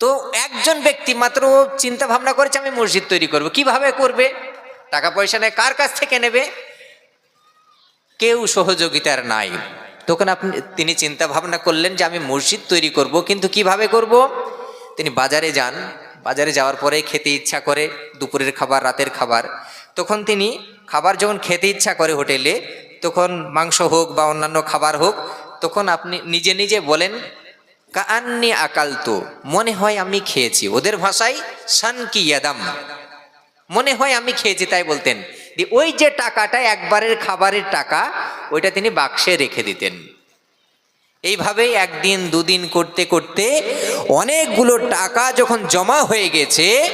তো একজন ব্যক্তি মাত্র চিন্তা ভাবনা করেছে, আমি মসজিদ তৈরি করব। কীভাবে করবে? টাকা পয়সা নেয় কার কাছ থেকে নেবে? কেউ সহযোগিতার নাই। তখন আপনি, তিনি চিন্তা ভাবনা করলেন যে, আমি মসজিদ তৈরি করব, কিন্তু কীভাবে করব? তিনি বাজারে যান। বাজারে যাওয়ার পরে খেতে ইচ্ছা করে, দুপুরের খাবার, রাতের খাবার। তখন তিনি খাবার যখন খেতে ইচ্ছা করে হোটেলে, তখন মাংস হোক বা অন্যান্য খাবার হোক, তখন আপনি নিজে নিজে বলেন কান্নি আকালতো, মনে হয় আমি খেয়েছি। ওদের ভাষায় সান কি ইয়াদাম। মনে হয় আমি খেয়েছি, তাই বলতেন। ওই যে টাকাটা একবারের খাবারের টাকা, ওইটা তিনি বাক্সে রেখে দিতেন। এইভাবেই একদিন, দুদিন করতে করতে অনেকগুলো টাকা যখন জমা হয়ে গেছে,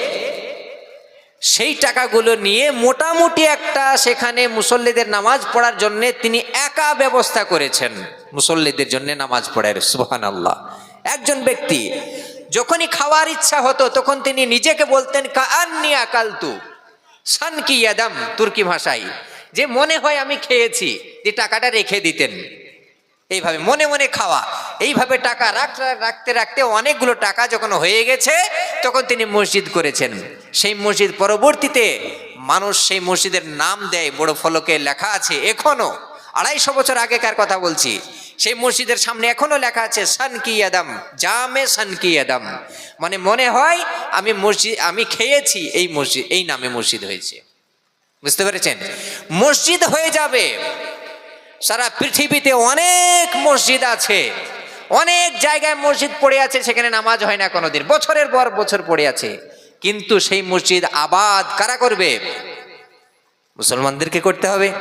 সেই টাকাগুলো নিয়ে মোটামুটি একটা সেখানে মুসল্লিদের নামাজ পড়ার জন্য তিনি একা ব্যবস্থা করেছেন। মুসল্লিদের জন্য নামাজ পড়ার সুহান আল্লাহ একজন ব্যক্তি, যখনই খাওয়ার ইচ্ছা হতো, তখন তিনি নিজেকে বলতেন কান্নি আকালতু সান কি ইয়াদাম তুর্কি ভাষায়। যে মনে হয় আমি খেয়েছি, যে টাকাটা রেখে দিতেন। এইভাবে মনে মনে খাওয়া। এইভাবে টাকা রাখতে রাখতে রাখতে অনেকগুলো টাকা যখন হয়ে গেছে, তখন তিনি মসজিদ করেছেন। সেই মসজিদ পরবর্তীতে মানুষ সেই মসজিদের নাম দেয়। বড় ফলকে লেখা আছে এখনও। আড়াইশো বছর আগেকার কথা বলছি। সেই মসজিদের সামনে এখনও লেখা আছে, সান কি আদম? জামে সান কি আদম। মানে মনে হয় আমি মসজিদ, আমি খেয়েছি এই মসজিদ, এই নামে মসজিদ হয়েছে। বুঝতে পেরেছেন? মসজিদ হয়ে যাবে। সারা পৃথিবীতে অনেক মসজিদ আছে। অনেক জায়গায় মসজিদ পড়ে আছে, সেখানে নামাজ হয় না কোনোদিন। বছরের পর বছর পড়ে আছে। কিন্তু সেই মসজিদ আবাদ কারা করবে? মুসলমানদেরকে করতে হবে।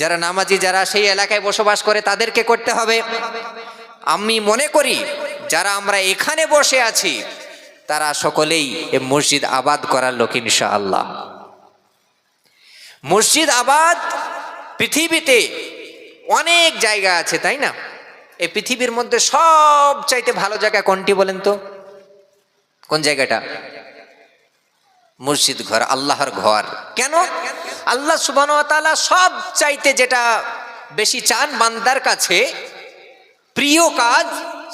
যারা নামাজি, যারা সেই এলাকায় বসবাস করে, তাদেরকে করতে হবে। আমি মনে করি, যারা আমরা এখানে বসে আছি, তারা সকলেই এ মসজিদ আবাদ করার লোক ইনশা আল্লাহ মসজিদ আবাদ পৃথিবীতে অনেক জায়গা আছে, তাই না? এই পৃথিবীর মধ্যে সব চাইতে ভালো জায়গা কোনটি বলেন তো? কোন জায়গাটা? মসজিদ ঘর, আল্লাহর ঘর। কেন? আল্লাহ সুবান সব চাইতে যেটা বেশি চান বান্দার কাছে, প্রিয় কাজ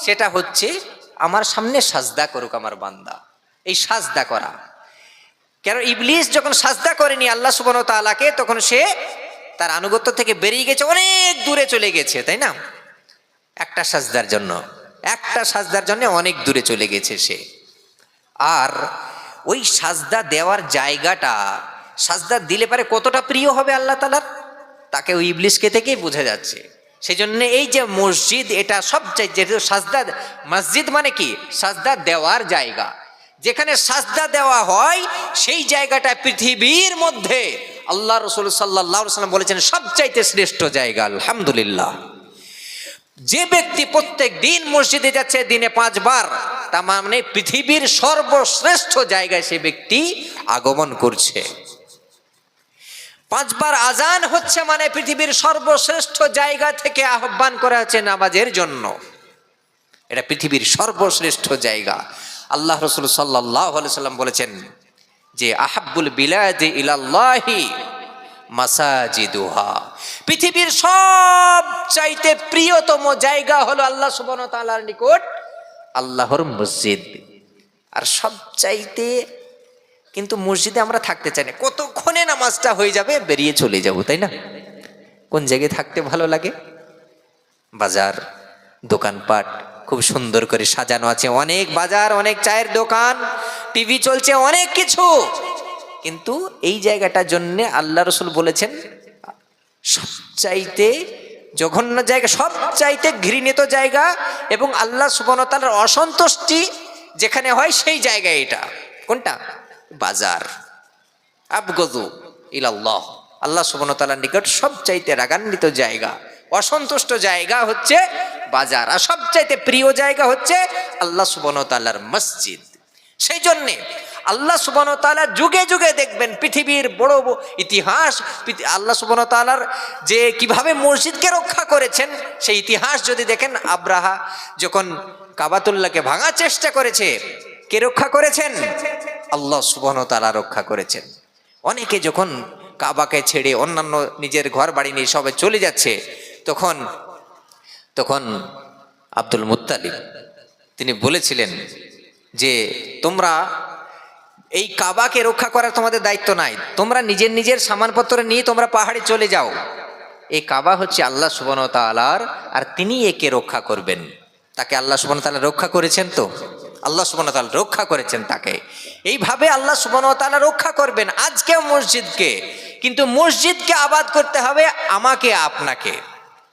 সেটা হচ্ছে আমার সামনে সাজদা করুক আমার বান্দা। এই সাজদা করা। কেন? ইবলিস যখন সাজদা করেনি আল্লাহ সুবান তালাকে তখন সে তার আনুগত্য থেকে বেরিয়ে গেছে, অনেক দূরে চলে গেছে, তাই না? একটা সাজদার জন্য, একটা সাজদার জন্য অনেক দূরে চলে গেছে সে। আর ওই সাজদা দেওয়ার জায়গাটা, সাজদা দিলে পারে কতটা প্রিয় হবে আল্লাহ তালার তাকে ওই ইবলিশকে থেকেই বোঝা যাচ্ছে। সেই জন্য এই যে মসজিদ, এটা সবচেয়ে যেহেতু সাজদা, মসজিদ মানে কি? সাজদা দেওয়ার জায়গা। যেখানে সাজদা দেওয়া হয়, সেই জায়গাটা পৃথিবীর মধ্যে আল্লাহ রসুল সাল্লাহ সাল্লাম বলেছেন, সবচাইতে শ্রেষ্ঠ জায়গা, আলহামদুলিল্লাহ। যে ব্যক্তি প্রত্যেক দিন মসজিদে যাচ্ছে, দিনে পাঁচবার তা মানে পৃথিবীর সর্বশ্রেষ্ঠ জায়গায় সে ব্যক্তি আগমন করছে। পাঁচবার আজান হচ্ছে মানে পৃথিবীর সর্বশ্রেষ্ঠ জায়গা থেকে আহ্বান করা হচ্ছে নামাজের জন্য। এটা পৃথিবীর সর্বশ্রেষ্ঠ জায়গা। আল্লাহ রসুল সাল্লাম বলেছেন যে, আহাব্বুল বিলাদি ইলাল্লাহি মাসাজিদুহা। পৃথিবীর সব চাইতে প্রিয়তম জায়গা হলো আল্লাহ সুবহান তাআলার নিকট আল্লাহর মসজিদ। আর সব চাইতে কিন্তু মসজিদে আমরা থাকতে চাই না। কতক্ষণে নামাজটা হয়ে যাবে, বেরিয়ে চলে যাব, তাই না? কোন জায়গায় থাকতে ভালো লাগে? বাজার, দোকানপাট, খুব সুন্দর করে সাজানো আছে। অনেক বাজার, অনেক চায়ের দোকান, টিভি চলছে, অনেক কিছু। কিন্তু এই জায়গাটার জন্য আল্লাহ রসুল বলেছেন, সবচাইতে জঘন্য জায়গা সব চাইতে ঘৃণিত জায়গা এবং আল্লাহ সুবনতালার অসন্তুষ্টি যেখানে হয় সেই জায়গায় এটা। কোনটা? বাজার। আবগদু ইলাল্লাহ। আল্লাহ সুবনতালার নিকট সব চাইতে রাগান্বিত জায়গা, অসন্তুষ্ট জায়গা হচ্ছে বাজার আর সবচাইতে প্রিয় জায়গা হচ্ছে আল্লাহ সুবনতালার মসজিদ। সেই জন্যে আল্লাহ সুবন তালা যুগে যুগে দেখবেন পৃথিবীর বড় ইতিহাস আল্লাহ সুবন তালার যে কীভাবে মসজিদকে রক্ষা করেছেন, সেই ইতিহাস যদি দেখেন, আব্রাহা যখন কাবাতুল্লাহকে ভাঙার চেষ্টা করেছে, কে রক্ষা করেছেন? আল্লাহ সুবন তালা রক্ষা করেছেন। অনেকে যখন কাবাকে ছেড়ে অন্যান্য নিজের ঘর বাড়ি নিয়ে সবাই চলে যাচ্ছে, তখন তখন আব্দুল মুত্তালিব তিনি বলেছিলেন যে, তোমরা এই কাবাকে রক্ষা করার তোমাদের দায়িত্ব নাই। তোমরা নিজের নিজের সামানপত্র নিয়ে তোমরা পাহাড়ে চলে যাও। এই কাবা হচ্ছে আল্লাহ সুবন তালার আর তিনি একে রক্ষা করবেন। তাকে আল্লাহ সুবন তালা রক্ষা করেছেন তো? আল্লাহ সুবন তালা রক্ষা করেছেন তাকে। এইভাবে আল্লাহ সুবন তালা রক্ষা করবেন আজকেও মসজিদকে। কিন্তু মসজিদকে আবাদ করতে হবে আমাকে, আপনাকে।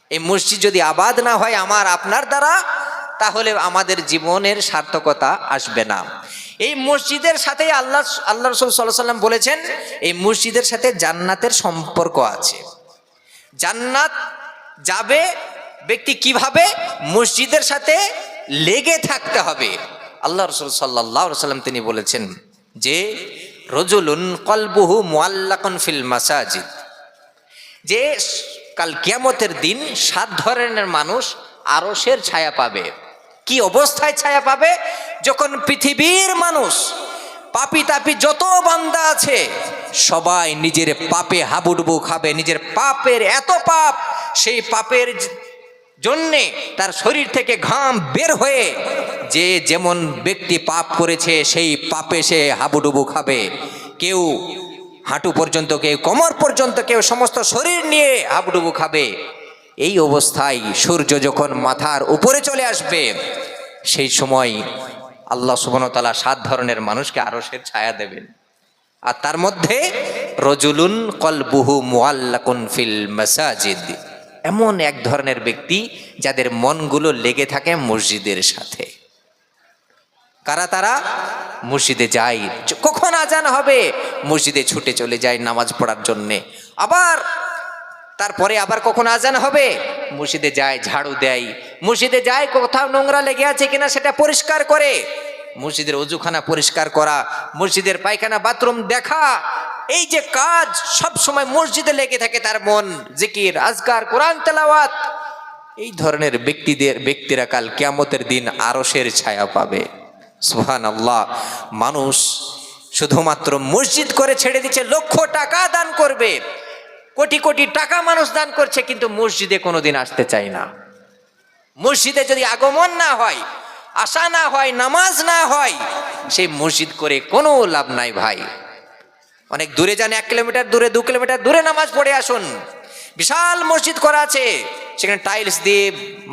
এই মসজিদ যদি আবাদ না হয় আমার, আপনার দ্বারা, তাহলে আমাদের জীবনের সার্থকতা আসবে না। এই মসজিদের সাথে আল্লাহ আল্লাহ রসুল সাল্লাহ সাল্লাম বলেছেন, এই মসজিদের সাথে জান্নাতের সম্পর্ক আছে। জান্নাত যাবে, ব্যক্তি কীভাবে? মসজিদের সাথে লেগে থাকতে হবে। আল্লাহ রসুল সাল্লাহ সাল্লাম তিনি বলেছেন যে, রজুলুন কলবুহু মোয়াল্লাকন ফিল মাসাজিদ। যে কাল কিয়ামতের দিন সাত ধরনের মানুষ আরসের ছায়া পাবে। কি অবস্থায় ছায়া পাবে? যখন পৃথিবীর মানুষ পাপি তাপি যত বান্দা আছে, সবাই নিজের পাপে হাবুডুবু খাবে। নিজের পাপের এত পাপ, সেই পাপের জন্যে তার শরীর থেকে ঘাম বের হয়ে যে যেমন ব্যক্তি পাপ করেছে, সেই পাপে সে হাবুডুবু খাবে। কেউ হাঁটু পর্যন্ত, কেউ কোমর পর্যন্ত, কেউ সমস্ত শরীর নিয়ে হাবুডুবু খাবে। এই অবস্থায় সূর্য যখন মাথার উপরে চলে আসবে, সেই সময় আল্লাহ সুবনতালা সাত ধরনের মানুষকে আরসের ছায়া দেবেন। আর তার মধ্যে রজুলুন কলবুহু মুআল্লাকুন ফিল মাসাজিদ। এমন এক ধরনের ব্যক্তি যাদের মনগুলো লেগে থাকে মসজিদের সাথে। কারা তারা? মসজিদে যায়, কখন আজান হবে? মসজিদে ছুটে চলে যায় নামাজ পড়ার জন্যে। আবার তারপরে আবার কখন আজান হবে? মসজিদে যায়, ঝাড়ু দেয়। মসজিদে যায়, কোথাও নোংরা লেগে আছে কিনা সেটা পরিষ্কার করে। মসজিদের অজুখানা পরিষ্কার করা, মসজিদের পায়খানা, বাথরুম দেখা। এই যে কাজ সব সময় মসজিদে লেগে থাকে তার মন। জিকির, আজকার, কোরআন, তেলাওয়াত। এই ধরনের ব্যক্তিদের, ব্যক্তিরা কাল কিয়ামতের দিন আরসের ছায়া পাবে। সুহান আল্লাহ মানুষ শুধুমাত্র মসজিদ করে ছেড়ে দিচ্ছে, লক্ষ টাকা দান করবে। কোটি কোটি টাকা মানুষ দান করছে, কিন্তু মসজিদে কোনোদিন আসতে চায় না। মসজিদে যদি আগমন না হয় আশা না হয়, নামাজ না হয়, সেই মসজিদ করে কোনো লাভ নাই ভাই। অনেক দূরে যান, এক কিলোমিটার দূরে, দু কিলোমিটার দূরে নামাজ পড়ে আসুন। বিশাল মসজিদ করা আছে, সেখানে টাইলস দিয়ে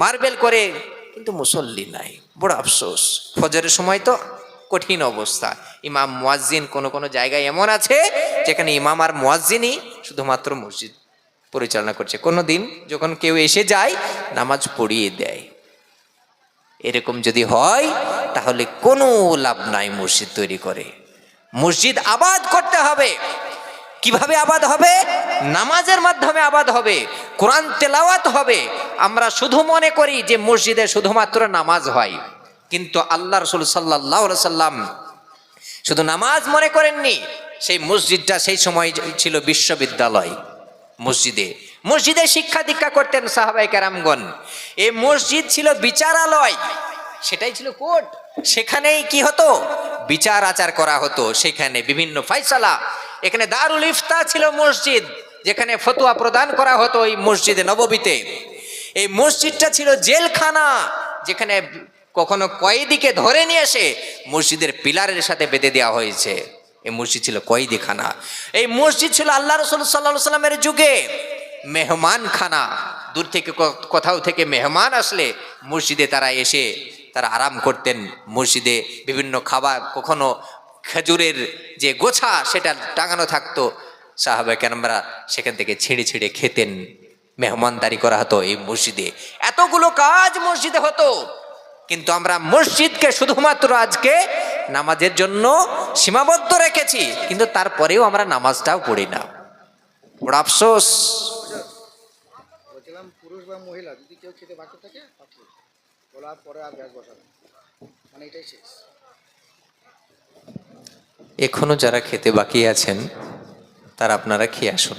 মার্বেল করে, কিন্তু মুসল্লি নাই। বড় আফসোস। ফজরের সময় তো কঠিন অবস্থা। ইমাম মুয়াজ্জিন কোনো কোনো জায়গায় এমন আছে, যেখানে ইমাম আর মুয়াজ্জিনই শুধুমাত্র মসজিদ পরিচালনা করছে। কোনো দিন যখন কেউ এসে যায়, নামাজ পড়িয়ে দেয়। এরকম যদি হয়, তাহলে কোনো লাভ নাই মসজিদ তৈরি করে। মসজিদ আবাদ করতে হবে। কীভাবে আবাদ হবে? নামাজের মাধ্যমে আবাদ হবে। কোরআন তেলাওয়াত হবে। আমরা শুধু মনে করি যে মসজিদে শুধুমাত্র নামাজ হয়। কিন্তু আল্লাহ রসুল সাল্লাহ সাল্লাম শুধু নামাজ মনে করেননি সেই মসজিদটা সেই সময় ছিল বিশ্ববিদ্যালয় মসজিদে। মসজিদে শিক্ষা দীক্ষা করতেন সাহাবাই কারামগণ। এই মসজিদ ছিল বিচারালয়। সেটাই ছিল কোর্ট। সেখানেই কি হতো? বিচার আচার করা হতো। সেখানে বিভিন্ন ফাইসালা এখানে দারুল ইফতা ছিল মসজিদ, যেখানে ফতুয়া প্রদান করা হতো এই মসজিদে নববীতে। এই মসজিদটা ছিল জেলখানা, যেখানে কখনো কয়েদিকে ধরে নিয়ে এসে মসজিদের পিলারের সাথে বেঁধে দেওয়া হয়েছে। এই মসজিদ ছিল কয়েদিখানা? এই মসজিদ ছিল আল্লাহ রসুল সাল্লাহ সাল্লামের যুগে। মেহমান খানা দূর থেকে কোথাও থেকে মেহমান আসলে মসজিদে তারা এসে তারা আরাম করতেন। মসজিদে বিভিন্ন খাবার, কখনো খেজুরের যে গোছা সেটা টাঙানো থাকতো। সাহাবা কেনরা সেখান থেকে ছিঁড়ে ছিঁড়ে খেতেন। মেহমানদারি করা হতো এই মসজিদে। এতগুলো কাজ মসজিদে হতো। কিন্তু আমরা মসজিদকে শুধুমাত্র আজকে নামাজের জন্য সীমাবদ্ধ রেখেছি কিন্তু তারপরেও আমরা নামাজটাও পড়ি না। বড় আফসোস। পুরুষ বা মহিলা যদি কেউ খেতে বাকি থাকে বলার পরে আর গ্যাস বসাবে মানে এটাই শেষ। এখনও যারা খেতে বাকি আছেন তারা আপনারা খেয়ে আসুন।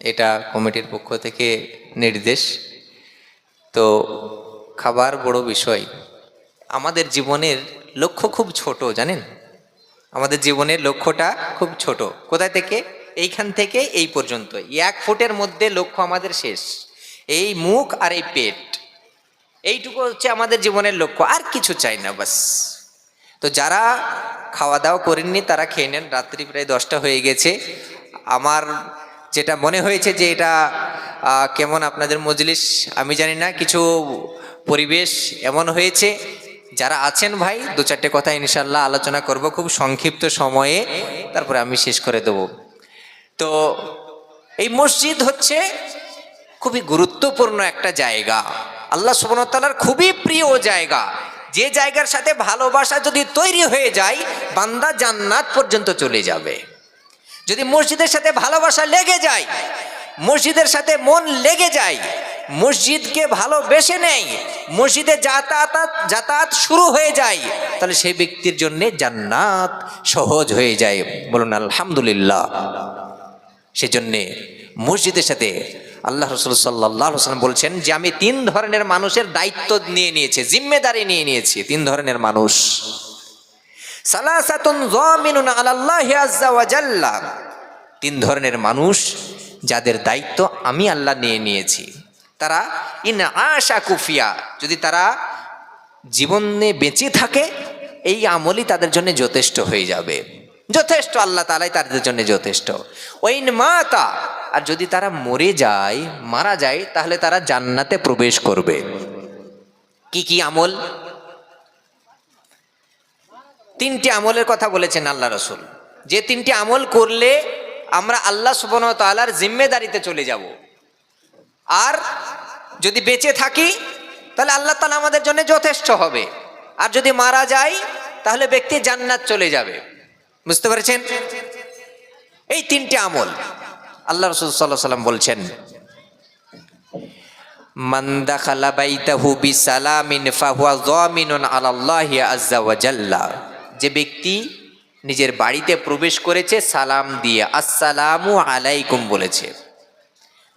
এটা কমিটির পক্ষ থেকে নির্দেশ। তো খাবার বড় বিষয়। আমাদের জীবনের লক্ষ্য খুব ছোট, জানেন? আমাদের জীবনের লক্ষ্যটা খুব ছোট। কোথায় থেকে? এইখান থেকে এই পর্যন্ত। এক ফুটের মধ্যে লক্ষ্য আমাদের শেষ। এই মুখ আর এই পেট। এইটুকু হচ্ছে আমাদের জীবনের লক্ষ্য। আর কিছু চাই না, বাস। তো যারা খাওয়া দাওয়া করেননি, তারা খেয়ে নেন। রাত্রি প্রায় দশটা হয়ে গেছে। আমার যেটা মনে হয়েছে যে এটা কেমন আপনাদের মজলিস, আমি জানি না। কিছু পরিবেশ এমন হয়েছে, যারা আছেন ভাই, দু চারটে কথা ইনশাল্লাহ আলোচনা করব খুব সংক্ষিপ্ত সময়ে, তারপরে আমি শেষ করে দেব। তো এই মসজিদ হচ্ছে খুবই গুরুত্বপূর্ণ একটা জায়গা। আল্লাহ সুবনতালার খুবই প্রিয় জায়গা। যে জায়গার সাথে ভালোবাসা যদি তৈরি হয়ে যায়, বান্দা জান্নাত পর্যন্ত চলে যাবে। যদি মসজিদের সাথে ভালোবাসা লেগে যায়, মসজিদের সাথে মন লেগে যায় মসজিদকে ভালোবেসে নেয় মসজিদে যাতায়াত যাতায়াত শুরু হয়ে যায়। তাহলে সেই ব্যক্তির জন্য জান্নাত সহজ হয়ে যায়। বলুন, আলহামদুলিল্লাহ। সেজন্যে মসজিদের সাথে আল্লাহ রসুল সাল্লাহ সাল্লাম বলছেন যে, আমি তিন ধরনের মানুষের দায়িত্ব নিয়ে নিয়েছি, জিম্মেদারি নিয়ে নিয়েছি, তিন ধরনের মানুষ। তিন ধরনের মানুষ যাদের দায়িত্ব আমি আল্লাহ নিয়ে নিয়েছি। তারা, ইন আশা কুফিয়া যদি তারা জীবনে বেঁচে থাকে, এই আমলই তাদের জন্য যথেষ্ট হয়ে যাবে। যথেষ্ট, আল্লাহ তালাই তাদের জন্য যথেষ্ট। ওইন মাতা, আর যদি তারা মরে যায়, মারা যায়, তাহলে তারা জান্নাতে প্রবেশ করবে। কি কি আমল? তিনটি আমলের কথা বলেছেন আল্লাহ রসুল। যে তিনটি আমল করলে আমরা আল্লাহ সুবন তালার জিম্মেদারিতে চলে যাব। আর যদি বেঁচে থাকি, তাহলে আল্লাহ তালা আমাদের জন্য যথেষ্ট হবে। আর যদি মারা যায় তাহলে ব্যক্তি জান্নাত চলে যাবে। বুঝতে পেরেছেন? এই তিনটে আমল আল্লাহ রসুল সাল্লাহ সাল্লাম বলছেন, মান ওয়া জাল্লা। যে ব্যক্তি নিজের বাড়িতে প্রবেশ করেছে, সালাম দিয়ে, আসসালামু আলাইকুম বলেছে।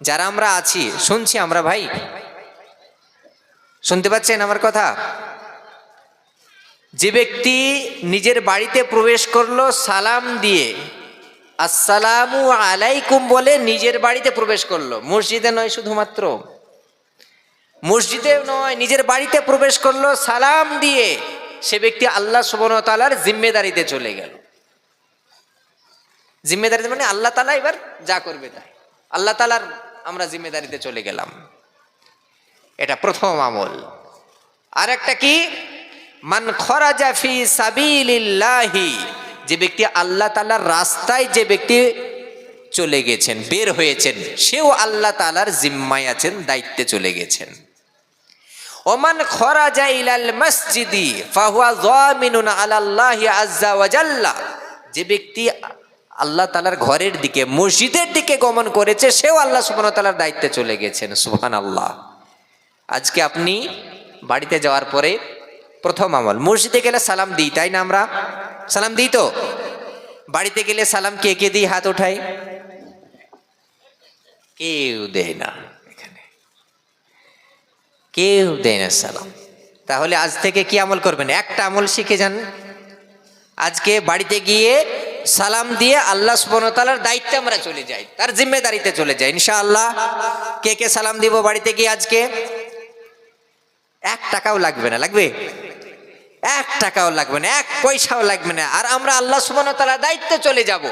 যারা আমরা আছি, শুনছি আমরা ভাই। শুনতে পাচ্ছেন আমার কথা? যে ব্যক্তি নিজের বাড়িতে প্রবেশ করল, সালাম দিয়ে, আসসালামু আলাইকুম বলে নিজের বাড়িতে প্রবেশ করল। মসজিদে নয় শুধুমাত্র। মসজিদে নয়, নিজের বাড়িতে প্রবেশ করল, সালাম দিয়ে সে ব্যক্তি আল্লাহ সুবন তালার জিম্মেদারিতে চলে গেল। জিম্মেদারিতে মানে আল্লাহ তালা এবার যা করবে তাই। আল্লাহ তালার আমরা জিম্মেদারিতে চলে গেলাম। এটা প্রথম আমল। আর একটা কি? মান খরাজা ফি সাবিলিল্লাহি। যে ব্যক্তি আল্লাহ তালার রাস্তায় যে ব্যক্তি চলে গেছেন, বের হয়েছেন, সেও আল্লাহ তালার জিম্মায় আছেন, দায়িত্বে চলে গেছেন। ওমান খরাজা ইলাল মসজিদি, ফাহুয়া যামিনুন আলাল্লাহি আজ্জা ওয়া জাল্লা। যে ব্যক্তি আল্লাহ তালার ঘরের দিকে, মসজিদের দিকে গমন করেছে, সেও আল্লাহ সুবহানাহু তালার দায়িত্বে চলে গেছেন সুহান আল্লাহ আজকে আপনি বাড়িতে যাওয়ার পরে প্রথম আমল, মসজিদে গেলে সালাম দিই, তাই না আমরা? সালাম দিই তো? বাড়িতে গেলে সালাম কে কে দিই, হাত ওঠাই কেউ দেয় না এখানে। কেউ দেয় না সালাম। তাহলে আজ থেকে কি আমল করবেন? একটা আমল শিখে যান। আজকে বাড়িতে গিয়ে সালাম দিয়ে আল্লাহ সুবনতালার দায়িত্বে আমরা চলে যাই, তার জিম্মেদারিতে চলে যাই, ইনশাআল্লাহ। কে কে সালাম দিব বাড়িতে গিয়ে আজকে? এক টাকাও লাগবে না, লাগবে? এক টাকাও লাগবে না, এক পয়সাও লাগবে না। আর আমরা আল্লাহ সুবনতালার দায়িত্বে চলে যাব।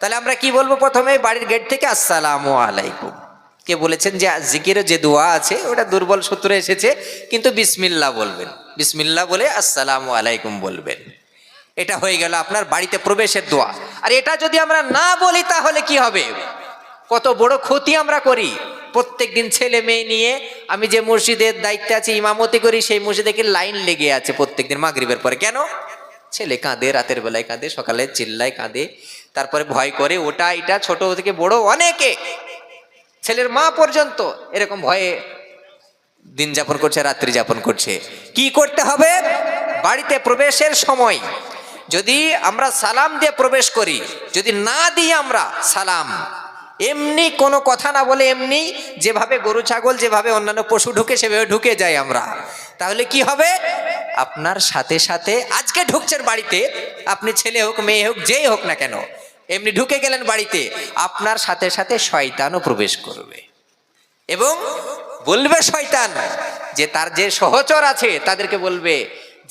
তাহলে আমরা কি বলব প্রথমে বাড়ির গেট থেকে, আসসালামু আলাইকুম। কে বলেছেন যে জিকিরের যে দোয়া আছে, ওটা দুর্বল সূত্রে এসেছে, কিন্তু বিসমিল্লাহ বলবেন। বিসমিল্লাহ বলে আসসালামু আলাইকুম বলবেন। এটা হয়ে গেল আপনার বাড়িতে প্রবেশের দোয়া। আর এটা যদি আমরা না বলি, তাহলে কি হবে? কত বড় ক্ষতি আমরা করি। প্রত্যেক দিন ছেলে মেয়ে নিয়ে আমি যে মসজিদের দায়িত্বে আছি, ইমামতি করি, সেই মসজিদে কি লাইন লেগে আছে প্রত্যেক দিন মাগরিবের পরে? কেন? ছেলে কাঁদে, রাতের বেলায় কাঁদে, সকালে চিল্লায় কাঁদে, তারপরে ভয় করে ওটা, এটা, ছোট থেকে বড় অনেকে। ছেলের মা পর্যন্ত এরকম ভয়ে দিন যাপন করছে রাত্রি যাপন করছে। কি করতে হবে? বাড়িতে প্রবেশের সময় যদি আমরা সালাম দিয়ে প্রবেশ করি, যদি না দিই আমরা সালাম, এমনি কোনো কথা না বলে এমনি যেভাবে গরু, ছাগল, যেভাবে অন্যান্য পশু ঢুকে সেভাবে ঢুকে যাই আমরা। তাহলে কি হবে? আপনার সাথে সাথে আজকে ঢুকছেন বাড়িতে, আপনি ছেলে হোক, মেয়ে হোক, যেই হোক না কেন, এমনি ঢুকে গেলেন বাড়িতে, আপনার সাথে সাথে শয়তানও প্রবেশ করবে। এবং বলবে শয়তান যে তার যে সহচর আছে, তাদেরকে বলবে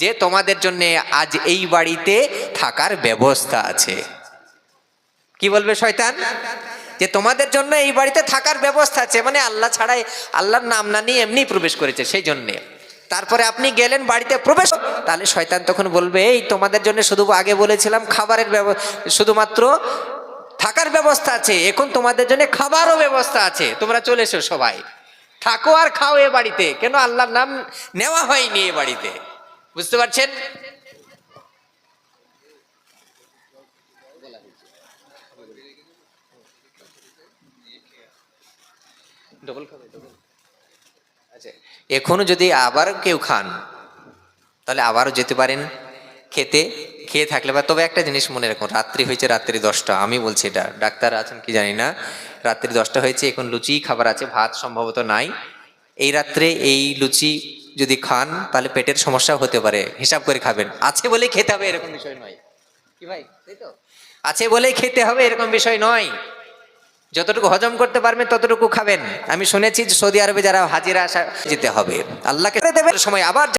যে তোমাদের জন্য আজ এই বাড়িতে থাকার ব্যবস্থা আছে। কি বলবে শয়তান? যে তোমাদের জন্য এই বাড়িতে থাকার ব্যবস্থা আছে মানে আল্লাহ ছাড়াই আল্লাহর নাম না নিয়ে এমনি প্রবেশ করেছে সেই জন্যে। তারপরে আপনি গেলেন বাড়িতে প্রবেশ, তাহলে শয়তান তখন বলবে, এই তোমাদের জন্য শুধু আগে বলেছিলাম খাবারের শুধুমাত্র থাকার ব্যবস্থা আছে, এখন তোমাদের জন্য খাবারও ব্যবস্থা আছে। তোমরা চলে এসো সবাই। থাকো আর খাও এ বাড়িতে, কেন আল্লাহর নাম নেওয়া হয়নি এ বাড়িতে? বুঝতে পারছেন? ডবল খাবে ডবল আচ্ছা এখনও যদি আবার কেউ খান তাহলে আবারও যেতে পারেন। খেতে খেয়ে থাকলে বা তবে একটা জিনিস মনে রাখুন রাত্রি হয়েছে রাত্রি দশটা আমি বলছি এটা। ডাক্তার আছেন কি জানি না রাত্রি দশটা হয়েছে এখন লুচি খাবার আছে ভাত সম্ভবত নাই। এই রাত্রে এই লুচি যদি খান, তাহলে পেটের সমস্যা হতে পারে। হিসাব করে খাবেন। আছে বলেই খেতে হবে, এরকম বিষয় নয়। কি ভাই? তাই তো? আছে বলেই খেতে হবে, এরকম বিষয় নয়। যতটুকু হজম করতে পারবেন, ততটুকু খাবেন। আমি শুনেছি সৌদি আরবে যারা হাজিরা আসা যেতে হবে। আল্লাহকে সময় আবার